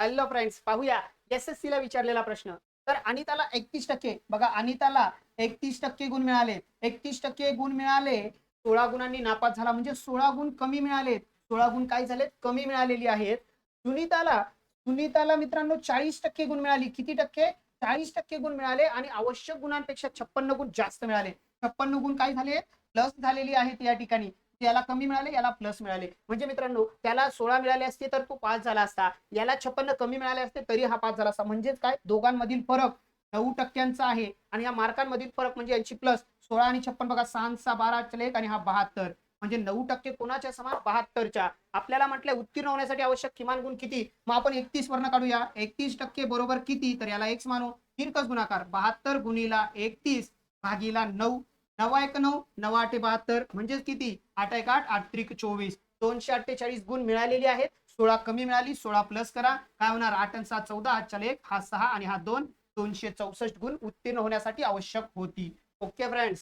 Hello friends पाहूया. S S C ला विचारलेला प्रश्न. तर अनिताला एकतीस टक्के. बघा अनिताला एकतीस टक्के गुण मिळाले. एकतीस टक्के गुण मिळाले. सोळा गुणांनी नापास झाला. म्हणजे सोळा गुण कमी मिळाले सोळा गुण काय झालेत? कमी मिळालेली आहेत. सुनीताला सुनीताला मित्रांनो चाळीस टक्के गुण मिळाली. किती टक्के? चाळीस टक्के गुण मिळाले आणि आवश्यक गुणांपेक्षा छप्पन्न गुण जास्त मिळाले. छप्पन्न गुण काय झाले? प्लस झालेली आहेत या ठिकाणी. याला कमी मिळाले याला प्लस मिळाले. म्हणजे मित्रांनो त्याला सोळा मिळाले असते तर तो पास झाला असता. याला छप्पन्न कमी मिळाले असते तरी हा पास झाला असता. म्हणजेच काय? दोघांमधील फरक नऊ टक्क्यांचा आहे. आणि या मार्कांमधील फरक म्हणजे यांची प्लस सोळा आणि छप्पन बघा सहा सहा बारा चलेख आणि हा बहात्तर. म्हणजे नऊ टक्के कोणाच्या समान? बहात्तरच्या. आपल्याला म्हटलं उत्तीर्ण होण्यासाठी आवश्यक किमान गुण किती? मग आपण एकतीस वर्ण काढूया. एकतीस टक्के बरोबर किती? तर याला एक्स मानू तिरकस गुणाकार? बहात्तर गुणीला एकतीस भागीला नऊ. नवा एक नऊ नवा आठे बहात्तर म्हणजेच किती? आठ एक आठ आठ त्रिक चोवीस. दोनशे अठ्ठेचाळीस गुण मिळालेले आहेत. सोळा कमी मिळाली सोळा प्लस करा. काय होणार? आठ आणि सात चौदा हा चल एक हा सहा आणि हा दोन. दोनशे चौसष्ट गुण उत्तीर्ण होण्यासाठी आवश्यक होती. Okay friends